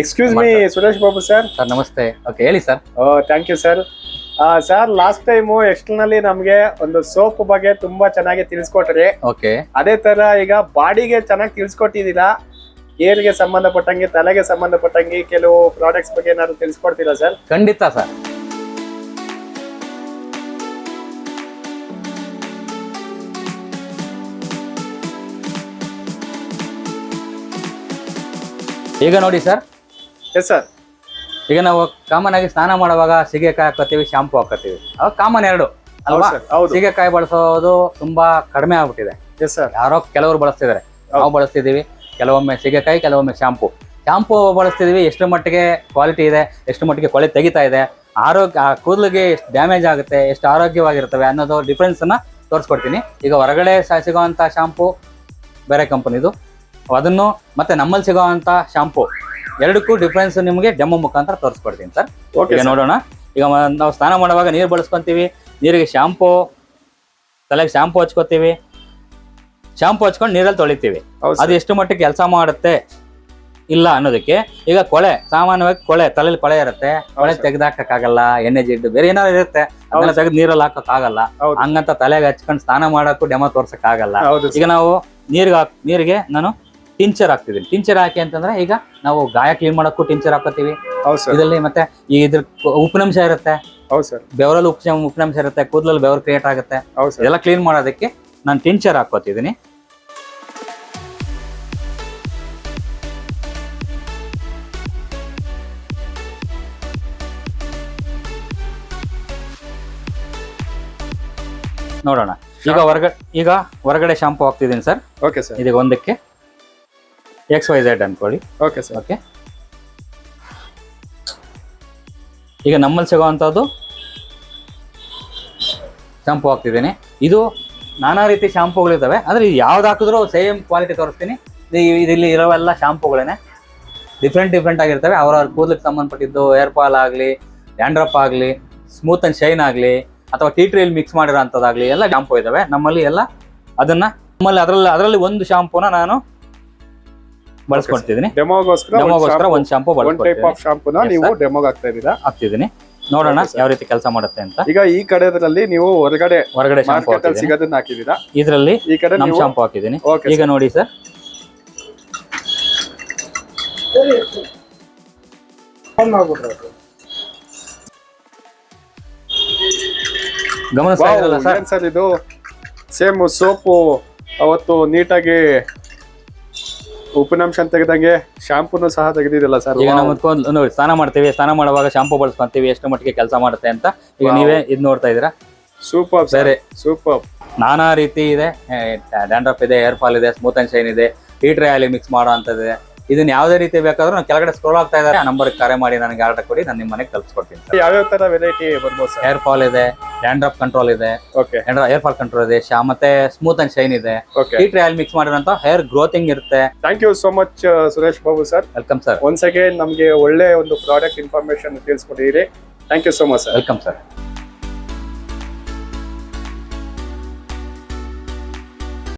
Excuse me Suresh Babu sir sir ನಮಸ್ತೆ okay ಹೇಳಿ sir oh thank you sir sir last time ಎಕ್ಸ್ಟರ್ನಲ್ಲಿ ನಮಗೆ ಒಂದು soap ಬಗ್ಗೆ ತುಂಬಾ ಚೆನ್ನಾಗಿ ತಿಳಿಸ್ಕೊಟ್ರಿ. ಓಕೆ ಅದೇ ತರ ಈಗ ಬಾಡಿಗೆ ಚೆನ್ನಾಗಿ ತಿಳಿಸ್ಕೊಟ್ಟಿದ್ದೀರಾ? ಏರ್ಗೆ ಸಂಬಂಧಪಟ್ಟಂಗೆ ತಲೆಗೆ ಸಂಬಂಧಪಟ್ಟಂಗೆ ಕೆಲವು ಪ್ರಾಡಕ್ಟ್ಸ್ ಬಗ್ಗೆ ಏನಾದ್ರು ತಿಳಿಸ್ಕೊಡ್ತೀರಾ ಸರ್ ಖಂಡಿತ ಸರ್ ಈಗ ನೋಡಿ ಸರ್ ಎಸ್ ಸರ್ ಈಗ ನಾವು ಕಾಮನ್ ಆಗಿ ಸ್ನಾನ ಮಾಡುವಾಗ ಸೀಗೆಕಾಯಿ ಹಾಕೋತೀವಿ ಶಾಂಪು ಹಾಕೋತೀವಿ ಅವಾಗ ಕಾಮನ್ ಎರಡು ಅಲ್ವಾ? ಸೀಗೆಕಾಯಿ ಬಳಸೋದು ತುಂಬಾ ಕಡಿಮೆ ಆಗ್ಬಿಟ್ಟಿದೆ. ಎಸ್ ಸರ್ ಯಾರೋ ಕೆಲವರು ಬಳಸ್ತಿದ್ದಾರೆ. ನಾವು ಬಳಸ್ತಿದೀವಿ ಕೆಲವೊಮ್ಮೆ ಸೀಗೆಕಾಯಿ ಕೆಲವೊಮ್ಮೆ ಶಾಂಪು ಶಾಂಪು ಬಳಸ್ತಿದೀವಿ ಎಷ್ಟು ಮಟ್ಟಿಗೆ ಕ್ವಾಲಿಟಿ ಇದೆ ಎಷ್ಟು ಮಟ್ಟಿಗೆ ಕೊಳೆ ತೆಗಿತಾ ಇದೆ ಆರೋಗ್ಯ ಆ ಕೂದಲಿಗೆ ಎಷ್ಟು ಡ್ಯಾಮೇಜ್ ಆಗುತ್ತೆ ಎಷ್ಟು ಆರೋಗ್ಯವಾಗಿರ್ತವೆ ಅನ್ನೋದು ಡಿಫ್ರೆನ್ಸನ್ನ ತೋರಿಸ್ಕೊಡ್ತೀನಿ. ಈಗ ಹೊರಗಡೆ ಸಿಗುವಂತ ಸಿಗೋವಂಥ ಶಾಂಪು ಬೇರೆ ಕಂಪನಿದು ಅದನ್ನು ಮತ್ತೆ ನಮ್ಮಲ್ಲಿ ಸಿಗೋವಂಥ ಶಾಂಪು ಎರಡಕ್ಕೂ ಡಿಫ್ರೆನ್ಸ್ ನಿಮಗೆ ಡೆಮೋ ಮುಖಾಂತರ ತೋರಿಸ್ಕೊಡ್ತೀನಿ ಸರ್. ಈಗ ನೋಡೋಣ. ಈಗ ನಾವು ಸ್ನಾನ ಮಾಡುವಾಗ ನೀರು ಬಳಸ್ಕೊಂತೀವಿ. ನೀರಿಗೆ ಶಾಂಪು ತಲೆಗೆ ಶಾಂಪು ಹಚ್ಕೋತೀವಿ. ಶಾಂಪು ಹಚ್ಕೊಂಡು ನೀರಲ್ಲಿ ತೊಳಿತೀವಿ. ಅದು ಎಷ್ಟು ಮಟ್ಟಿಗೆ ಕೆಲಸ ಮಾಡುತ್ತೆ? ಇಲ್ಲ ಅನ್ನೋದಕ್ಕೆ. ಈಗ ಕೊಳೆ ಸಾಮಾನ್ಯವಾಗಿ ಕೊಳೆ ತಲೆಯಲ್ಲಿ ಕೊಳೆ ಇರುತ್ತೆ. ಕೊಳೆ ತೆಗೆದಾಕಾಗಲ್ಲ ತೆಗೆದಾಕಕ್ಕಾಗಲ್ಲ ಎಣ್ಣೆ ಜಿಡ್ಡು ಬೇರೆ ಏನಾದ್ರು ಇರುತ್ತೆ. ಅದನ್ನ ತೆಗೆದು ನೀರಲ್ಲಿ ಹಾಕಕ್ಕಾಗಲ್ಲ. ಆಗಲ್ಲ ಹಂಗಂತ ತಲೆಗೆ ಹಚ್ಕೊಂಡು ಸ್ನಾನ ಮಾಡಕ್ಕೂ ಡೆಮೋ ತೋರ್ಸಕ್ಕಾಗಲ್ಲ. ಆಗಲ್ಲ ಈಗ ನಾವು ನೀರಿಗೆ ಹಾಕ್ ನೀರಿಗೆ ನಾನು ಟಿಂಚರ್ ಹಾಕ್ತಿದ್ದೀನಿ ಟಿಂಚರ್ ಹಾಕಿ ಅಂತಂದ್ರೆ ಈಗ ನಾವು ಗಾಯ ಕ್ಲೀನ್ ಮಾಡಕ್ಕೂ ಟಿಂಚರ್ ಹಾಕೋತೀವಿ ಇದರಲ್ಲಿ ಮತ್ತೆ ಈ ಇದ್ರ ಉಪನಂಶ ಇರುತ್ತೆ. ಬೆವರಲ್ಲಿ ಉಪ ಉಪ್ಪಿನಂಶ ಇರುತ್ತೆ ಕೂದಲಲ್ಲಿ ಬೆವರು ಕ್ರಿಯೇಟ್ ಆಗುತ್ತೆ. ಇದೆಲ್ಲ ಕ್ಲೀನ್ ಮಾಡೋದಕ್ಕೆ ನಾನು ಟಿಂಚರ್ ಹಾಕೋತಿದ್ದೀನಿ ನೋಡೋಣ. ಈಗ ಹೊರಗಡೆ ಈಗ ಹೊರಗಡೆ ಶಾಂಪು ಹಾಕ್ತಿದ್ದೀನಿ ಸರ್. ಓಕೆ ಸರ್ ಇದೀಗ ಒಂದಕ್ಕೆ. ಎಕ್ಸ್ ವೈ ಝೆಡ್ ಅನ್ಕೊಳ್ಳಿ. ಓಕೆ ಸರ್ ಓಕೆ ಈಗ ನಮ್ಮಲ್ಲಿ ಸಿಗೋವಂಥದ್ದು ಶಾಂಪು ಹಾಕ್ತಿದ್ದೀನಿ. ಇದು ನಾನಾ ರೀತಿ ಶಾಂಪುಗಳಿದ್ದಾವೆ ಆದರೆ ಯಾವ್ದು ಹಾಕಿದ್ರು ಸೇಮ್ ಕ್ವಾಲಿಟಿ ತೋರಿಸ್ತೀನಿ. ಇದಿಲ್ಲಿ ಇದರಲ್ಲಿ ಇರೋವೆಲ್ಲ ಶಾಂಪುಗಳೇನೆ ಡಿಫ್ರೆಂಟ್ ಡಿಫ್ರೆಂಟ್ ಆಗಿರ್ತವೆ. ಅವ್ರವ್ರ ಕೂದಲಿಗೆ ಸಂಬಂಧಪಟ್ಟಿದ್ದು ಏರ್ ಫಾಲ್ ಆಗಲಿ ಡ್ಯಾಂಡ್ರಪ್ ಆಗಲಿ ಸ್ಮೂತ್ ಆ್ಯಂಡ್ ಶೈನ್ ಆಗಲಿ ಅಥವಾ ಟೀ ಟ್ರೀಲ್ ಮಿಕ್ಸ್ ಮಾಡಿರೋ ಅಂಥದ್ದಾಗಲಿ ಎಲ್ಲ ಶಾಂಪು ಇದ್ದಾವೆ. ನಮ್ಮಲ್ಲಿ ಎಲ್ಲ ಅದನ್ನು ನಮ್ಮಲ್ಲಿ ಅದರಲ್ಲಿ ಅದರಲ್ಲಿ ಒಂದು ಶಾಂಪೂನ ನಾನು ಬಳಸ್ಕೊಡ್ತಿದ್ದೀನಿ. ಡೆಮೋಗೋಸ್ಕರ ಡೆಮೋಗೋಸ್ಕರ ಒಂದು ಶಾಂಪು ಒನ್ ಟೈಪ್ ಆಫ್ ಶಾಂಪೂನ ನೀವು. ಡೆಮೋಗ್ ಇದ್ದೀರಾ ಹಾಕ್ತಿದ್ದೀನಿ. ನೋಡೋಣ ಯಾವ ರೀತಿ ಕೆಲಸ ಮಾಡುತ್ತೆ ಅಂತ. ಈಗ ಈ ಕಡೆದಲ್ಲಿ ನೀವು ಹೊರಗಡೆ ಹೊರಗಡೆ ಶಾಂಪು ಸಿಗೋದನ್ನ ಹಾಕಿದೀರಾ ಇದರಲ್ಲಿ ಈ ಕಡೆ ನಮ್ ನೀವು ಶಾಂಪು ಹಾಕಿದ್ದೀನಿ. ಈಗ ನೋಡಿ ಸರ್ ಗಮನಿಸ್ತಾ ಸರ್ ಇದು ಸೇಮ್ ಸೋಪು ಅವತ್ತು ನೀಟಾಗಿ ಉಪ್ಪಿನಂಶ ತೆಗೆದಂಗೆ ಶಾಂಪೂನು ಸಹ ತೆಗೆದಿದೆಯಲ್ಲ ಸರ್ ಈಗ ನಾವು ನೋಡಿ ಸ್ನಾನ ಮಾಡ್ತೀವಿ ಸ್ನಾನ ಮಾಡುವಾಗ ಶಾಂಪು ಬಳಸ್ಕೊಂತೀವಿ ಎಷ್ಟು ಮಟ್ಟಿಗೆ ಕೆಲಸ ಮಾಡುತ್ತೆ ಅಂತ. ಈಗ. ನೀವೇ ಇದು ನೋಡ್ತಾ ಇದ್ದೀರಾ? ಸೂಪರ್ ಸರಿ ಸೂಪರ್ ನಾನಾ ರೀತಿ ಇದೆ. ಡ್ಯಾಂಡ್ರಫ್ ಇದೆ ಹೇರ್ ಫಾಲ್ ಇದೆ ಸ್ಮೂತ್ ಅಂಡ್ ಶೈನ್ ಇದೆ ಹೀಟ್ರ್ ಆಲಿ ಮಿಕ್ಸ್ ಮಾಡೋ ಅಂಥದ್ದಿದೆ. ಇದನ್ನ ಯಾವುದೇ ರೀತಿ ಬೇಕಾದ್ರೂ ನಾವು ಕೆಳಗಡೆ ಸ್ಕ್ರೋಲ್ ಆಗ್ತಾ ಇದ್ದಾರೆ ಆ ನಂಬರ್ಗೆ ಕರೆ ಮಾಡಿ ನನಗೆ ಆರ್ಡರ್ ಕೊಡಿ ನಾನು ನಿಮ್ಮ ಮನೆಗೆ ತಲುಪಿಸ್ಕೊಡ್ತೀನಿ ಸರ್. ಯಾವ್ಯಾವ ತರ ವೆರೈಟಿ ಬರ್ಬೋದು ಸರ್? ಏರ್ ಫಾಲ್ ಇದೆ ಡ್ರಾಪ್ ಕಂಟ್ರೋಲ್ ಇದೆ ಓಕೆ ಏರ್ ಫಾಲ್ ಕಂಟ್ರೋಲ್ ಇದೆ ಶಾ ಮತ್ತೆ ಸ್ಮೂತ್ ಅಂಡ್ ಶೈನ್ ಇದೆ. ಓಕೆ ಹೀಟ್ ಆಯಿಲ್ ಮಿಕ್ಸ್ ಮಾಡಿರೋ ಹೇರ್ ಗ್ರೋತಿಂಗ್ ಇರುತ್ತೆ. Thank you so much Suresh Babu sir welcome sir once again ನಮಗೆ ಒಳ್ಳೆ ಒಂದು product information ತಿಳಿಸ್ಕೊಟ್ಟಿದ್ದೀರಿ. Thank you so much sir welcome sir